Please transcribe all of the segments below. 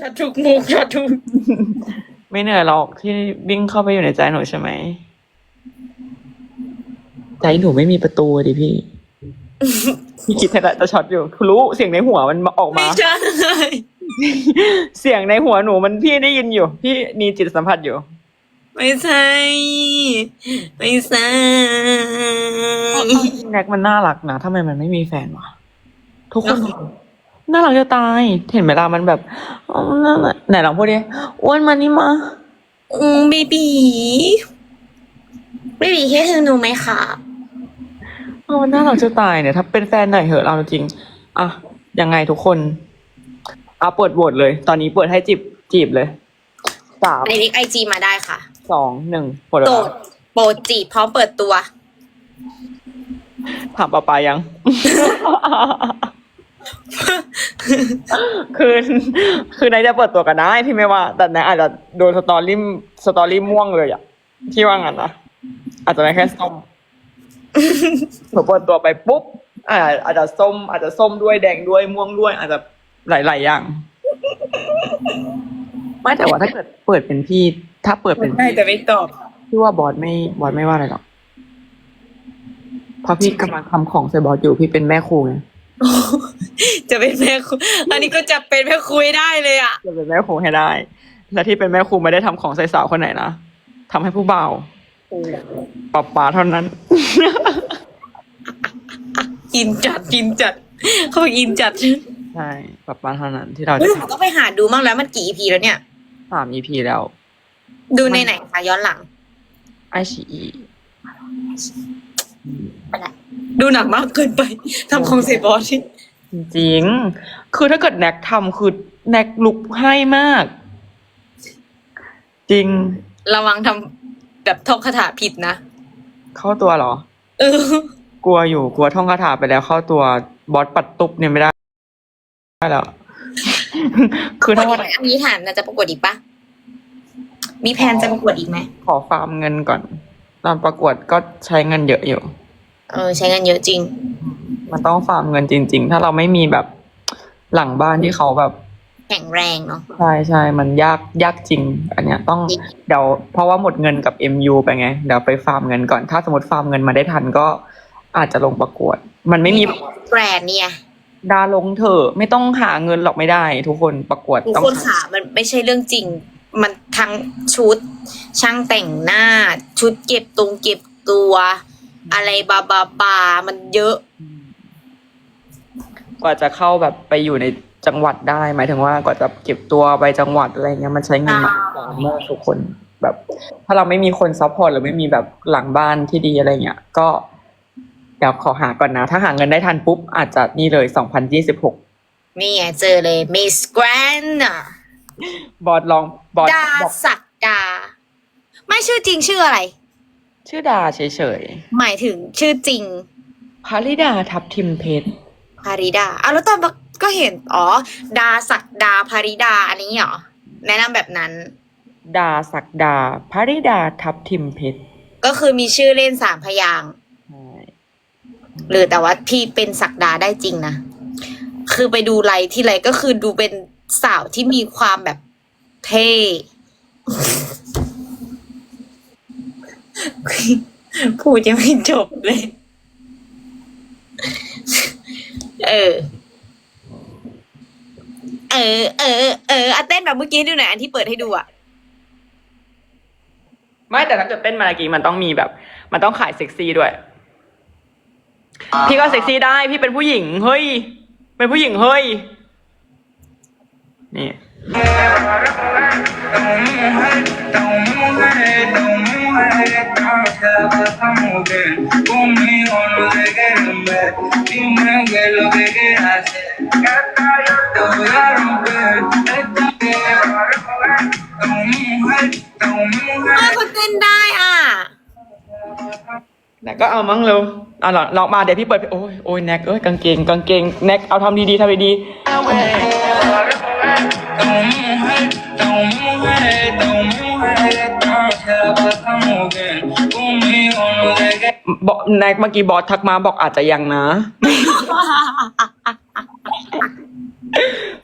ช็อตทุกมุกช็อตทุกไม่เหนื่อยหรอกที่วิ่งเข้าไปอยู่ในใจหนูใช่ไหม ใจหนูไม่มีประตูอะดิพี่พี่คิดแค่จะช็อตอยู่รู้เสียงในหัวมันออกไม่มาใช่เสียงในหัวหนูมันพี่ได้ยินอยู่ พี่มีจิตสัมผัสอยู่ ไม่ใช่ไม่ใช่แน็กมันน่ารักนะทำไมมันไม่มีแฟนวะทุกคน น่ารักจะตาย เห็นไหมล่ะมันแบบอ๋อนั่นน่ะไหนลองพูดดิอ้วนมานี่มา อืมบีบีบีบีแค่คือหนูไหมคะเออมันน่ารักจะตายเนี่ยถ้าเป็นแฟนหน่อยเหอะเราจริงอะยังไงทุกคนอะเปิดโหวตเลย ตอนนี้เปิดให้จีบจีบเลยสามในลิกไอจีมาได้ค่ะสองหนึ่งหมดเวโปรลาดโปรดจีบพร้อมเปิดตัว ถามปาปายัง คือคือนายจะเปิดตัวกันได้พี่ไม่ว่า แต่นายอาจจะโดนสตอรี่สตอรี่ม่วงเลยอะที่ว่างั้นนะอาจจะไม่แค่ส้มหนูเปิดตัวไปปุ๊บอาจอาจจะส้ม อาจจะส้มด้วยแดงด้วยม่วงด้วย อาจจะหลายๆอย่าง ไม่แต่ว่าถ้าเกิดเปิดเป็นพี่ ถ้าเปิดเป็นได้พี่แต่ไม่ตอบพี่ว่าบอสไม่บอสไม่ว่าอะไรหรอกเพราะพี่กำลังทำของใส่บอสอยู่พี่เป็นแม่ครูไง จะเป็นแม่ครูอันนี้ก็จะเป็นแม่ครูให้ได้เลยอะ จะเป็นแม่ครูให้ได้ และที่เป็นแม่ครูไม่ได้ทำของใส่สาวคนไหนนะทำให้ผู้บ่าวปรับปาเท่านั้นอินจัดอินจัด เขาบอกอินจัด ใช่ปรับปาเท่านั้นที่เราเฮ้จะยผมต้องไปหาดูบ้างแล้วมันกี่ EP แล้วเนี่ยสาม EP แล้ว ดูในไหนคะย้อนหลังไอชี ดูหนักมากเกินไปทำของเซบอสที่จริงๆคือถ้าเกิดแน็กทำคือแน็กลุกให้มาก จริง ระวังทำแบบท่องคาถาผิดนะ เข้าตัวเหรอ เออ กลัวอยู่กลัวท่องคาถาไปแล้วเข้าตัวบอสปัดตุบเนี่ยไม่ได้ได้แล้ว คือถ้าวันไหนอันนี้ถามนะจะประกวดอีกปะมีแผนจะประกวดอีกไหม ขอฟาร์มเงินก่อนตอนประกวดก็ใช้เงินเยอะอยู่ เออใช้เงินเยอะจริง มันต้องฟาร์มเงินจริง ๆ ถ้าเราไม่มีแบบหลังบ้านที่เขาแบบแข็งแรงเนาะใช่ใช่มันยากยากจริง อันเนี้ยต้องจริงเดี๋ยวเพราะว่าหมดเงินกับ MU ไปไงเดี๋ยวไปฟาร์มเงินก่อนถ้าสมมติฟาร์มเงินมาได้ทันก็อาจจะลงประกวด มันไม่มีแบรนด์เนี่ยดาลงเถอะไม่ต้องหาเงินหรอกไม่ได้ ทุกคนประกวดทุกต้องคนขามันไม่ใช่เรื่องจริง มันทั้งชุด ช่างแต่งหน้า ชุดเก็บตรงเก็บตัว อะไรบาบาบามันเยอะ กว่าจะเข้าแบบไปอยู่ในจังหวัดได้ หมายถึงว่ากว่าจะเก็บตัวไปจังหวัดอะไรเงี้ยมันใช้เงินมากมากทุกคนแบบ ถ้าเราไม่มีคนซัพพอร์ตหรือไม่มีแบบหลังบ้านที่ดีอะไรเงี้ยก็เดี๋ยวขอหาก่อนนะ ถ้าหาเงินได้ทันปุ๊บ อาจจะนี่เลยสองพันยี่สิบหกนี่ไงเจอเลยมิสแกรนด์บอสลองบอสดาบอก สักดา ไม่ชื่อจริงชื่ออะไร ชื่อดาเฉยหมายถึงชื่อจริงๆพาริดาทับทิมเพชรพาริดาอะแล้วตอนก็เห็น อ๋อ ดาสักดาพาริดา อันนี้เหรอ แนะนำแบบนั้น ดาศักดาพาริดาทับทิมเพชรก็คือมีชื่อเล่นสามพยางค์ ใช่หรือแต่ว่าพี่เป็นสักดาได้จริงนะ คือไปดูไลฟ์ที่ไรก็คือดูเป็นสาวที่มีความแบบเท่ พูดยังไม่จบเลย เออ เออ เออ เอออะเต้นแบบเมื่อกี้ให้ดูหน่อยอันที่เปิดให้ดูอะ ไม่แต่ถ้าเกิดเต้นมาเมื่อกี้มันต้องมีแบบ มันต้องขายเซ็กซี่ด้วย พี่ก็เซ็กซี่ได้ พี่เป็นผู้หญิง เฮ้ย เป็นผู้หญิงเฮ้ย นี่ Conmigo no te quieren ver, dime qué es lo que quieres hacer. Que hasta yo te voy a romper. Esta tierra, tu mujer, tu เออ mujer. เขาเต้นได้อะแน็กก็เอามั้งเร็วเอาลองลองมาเดี๋ยวพี่เปิดโอ้ยโอ้ยแน็กเอ้ยกางเกงกางเกงแน็กเอาทำดีๆทำดี Tu บอกแน็กเมื่อกี้บอสทักมาบอกอาจจะยังนะ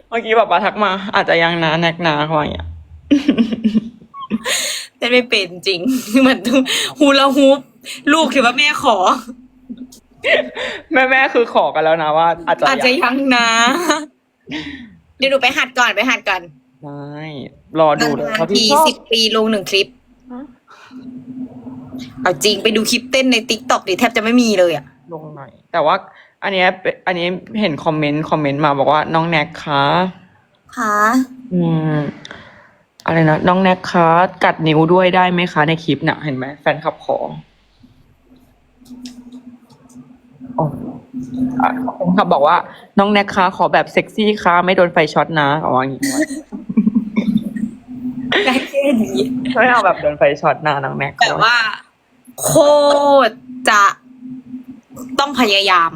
เมื่อกี้แบบว่าทักมา อาจจะยังนะแนกนาเขาอย่างเงี้ยเต้นไม่เป็นจริงเหมือนฮูลาฮูปลูกถือว่าแม่ขอ แม่แม่คือขอกันแล้วนะว่า อาจจะอาจจะยังนะ เดี๋ยวหนูไปหัดก่อนไปหัดก่อนได้รอดูเลยนาเพราะนๆทีพี่ชอบสิบปีลงหนึ่งคลิปฮะ เอาจริงไปดูคลิปเต้นในติ๊กต็อกดิแทบจะไม่มีเลยอะลงหน่อย แต่ว่าอันเนี้ยเป็นอันนี้เห็นคอมเมนต์คอมเมนต์มาบอกว่าน้องแนกคะค่ะอืมอะไรนะน้องแนกคะกัดนิ้วด้วยได้ไหมคะในคลิปน่ะเห็นไหมแฟนคลับขออ๋ออะแฟนคลับบอกว่า น้องแนกคะขอแบบเซ็กซี่ค่ะไม่โดนไฟช็อตนะเอาว่าอย่างงี้ไว้ได้แค่นี้ไม่เอาแบบโดนไฟช็อตนะน้องแนกแต่ว่า โคตรจะต้องพยายาม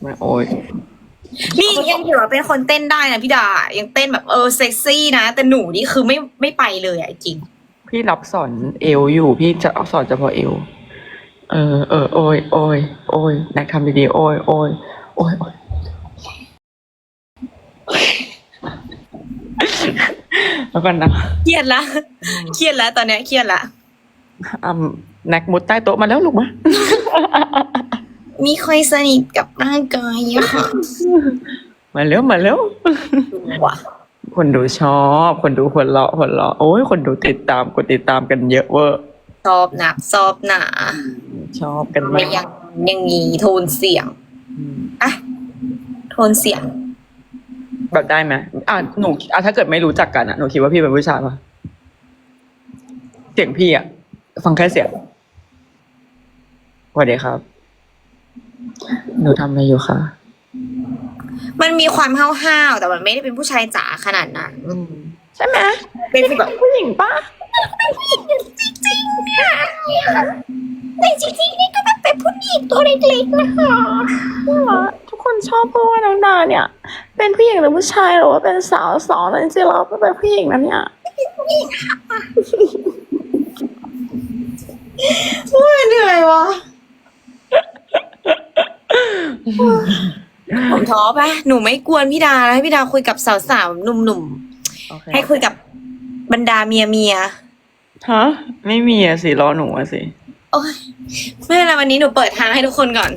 ไม่โอ้ยนี่ยังถือว่าเป็นคนเต้นได้นะพี่ดา ยังเต้นแบบเออเซ็กซี่นะ แต่หนูนี่คือไม่ไม่ไปเลยอะจริง พี่รับสอนเอวอยู่ พี่จะสอนเฉพาะเอว เออเออโอ้ยโอ้ยโอ้ยแนกทำดีๆโอ้ยโอ้ยโอ้ยโอ้ยแล้วกันนะเครียดละเครียดละตอนเนี้ยเครียดละอ่า แนกมุดใต้โต๊ะมาแล้วลูกมะ มีใครสนิทกับร่างกายอะค่ะมาแล้วมาแล้วว่ะคนดูชอบ คนดูหัวเราะหัวเราะโอ้ยคนดูติดตามกดติดตามกันเยอะเวอร์ชอบหนักชอบหนาชอบกันไม่มากยังยังงี้โทนเสียงอืมอะโทนเสียง แบบได้ไหมอะหนูอะถ้าเกิดไม่รู้จักกันอะหนูคิดว่าพี่เป็นผู้ชายปะเสียงพี่อะ ฟังแค่เสียง สวัสดีครับ หนูทำอะไรอยู่คะมันมีความห้าวๆแต่มันไม่ได้เป็นผู้ชายจ๋าขนาดนั้น ใช่ไหมเป็นแบบ ผู้หญิงปะในจริงๆนี่ก็แบบเป็นผู้หญิงตัวเล็กๆนะคะทุกคนชอบพูดว่าน้องดาเนี่ย เป็นผู้หญิงหรือผู้ชายหรือว่าเป็นสาวสองแต่จริงๆเราเป็นผู้หญิงนะเนี่ยโอ้ยเหนื่อยวะ ผมท้อปะหนูไม่กวนพี่ดาแล้วให้พี่ดาคุยกับสาวๆหนุ่มๆให้คุยกับบรรดาเมียเมียฮะไม่มีอะสิรอหนูอะสิ ๆโอ้ยไม่เป็นไรวันนี้หนูเปิดทางให้ทุกคนก่อน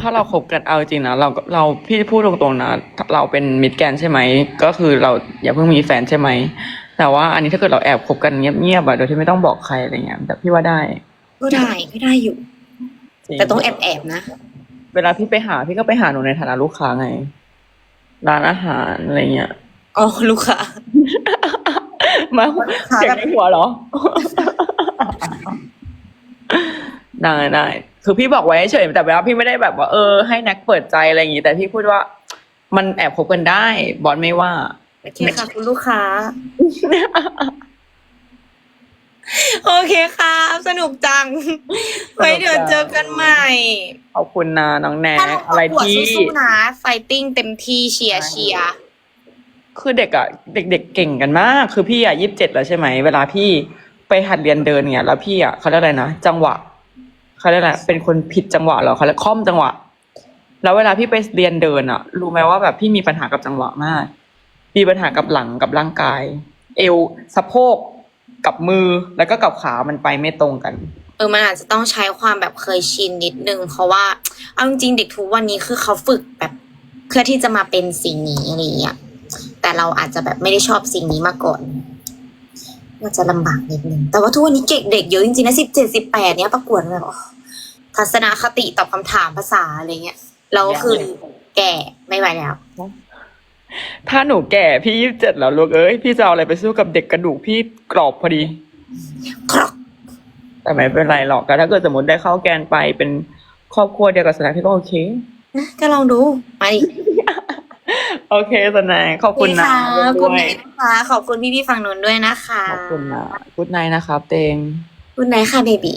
ถ้าเราคบกันเอาจริงนะเราก็เราพี่พูดตรงๆนะเราเป็นมิดแกนใช่ไหมก็คือเราอย่าเพิ่งมีแฟนใช่ไหมแต่ว่าอันนี้ถ้าเกิดเราแอบคบกันเงียบๆอะโดยที่ไม่ต้องบอกใครอะไรเงี้ยแต่พี่ว่าได้ ก็ได้ก็ได้อยู่ จริแต่ต้องแอบแอบๆนะ เวลาพี่ไปหาพี่ก็ไปหาหนูในฐานะลูกค้าไง ร้านอาหารอะไรเงี้ย อ๋อ ลูกค้า มาค้าเสียงแบบในหัวเหรอ ได้ได้คือพี่บอกไว้เฉยแต่ว่าพี่ไม่ได้แบบว่าเออให้แน็กเปิดใจอะไรอย่างงี้ แต่พี่พูดว่า มันแอบคบกันได้ บอสไม่ว่า โอเคค่ะ คุณลูกค้า โอเคครับ สนุกจัง ไว้เดี๋ยวเจอกันใหม่ ขอบคุณนะน้องแน็ถ้ากลงปอะไรระกวดที่สู้ๆนะไฟติ้งเต็มที่เชียร์เชียร์คือเด็กอะเด็กๆเก่งกันมาก คือพี่อะยี่สิบเจ็ดแล้วใช่ไหมเวลาพี่ไปหัดเรียนเดินเนี่ย แล้วพี่อะเขาเรียกอะไรนะจังหวะเขาเรียกอะไรเป็นคนผิดจังหวะเหรอเขาเรียกค่อมจังหวะ แล้วเวลาพี่ไปเรียนเดินอะรู้ไหมว่าแบบพี่มีปัญหากับจังหวะมาก มีปัญหากับหลังกับร่างกาย เอวสะโพก กับมือแล้วก็กับขามันไปไม่ตรงกัน เออมันอาจจะต้องใช้ความแบบเคยชินนิดนึง เพราะว่าเอาจริงๆเด็กทุกวันนี้คือเขาฝึกแบบเพื่อที่จะมาเป็นสิ่งนี้อะไรอย่างเงี้ยแต่เราอาจจะแบบไม่ได้ชอบสิ่งนี้มาก่อนน่าจะลำบากนิดนึง แต่ว่าทุกวันนี้เก่งเด็กเยอะจริงๆนะสิบเจ็ดสิบแปดเนี้ยประกวดแบบโอ้ทัศนคติตอบคำถามภาษาอะไรเงี้ยเราก็คือแก่ไม่ไหวแล้ว ถ้าหนูแก่พี่ยี่สิบเจ็ดแล้วลูกเอ้ยพี่จะเอาอะไรไปสู้กับเด็กกระดูกพี่กรอบพอดี ครอกแต่ไม่เป็นไรหรอกแต่ถ้าเกิดสมมติได้เข้าแกนไปเป็นครอบครัวเดียวกับสนายพี่ก็โอเค นะก็ลองดูมาดิโอเคสนายขอบคุณนะขอบด้คุณวยนะคะขอบคุณพี่ๆฝั่งนู้นด้วยนะคะขอบคุณนะกุดไนนะครับ เตง คุณไหนค่ะเบบี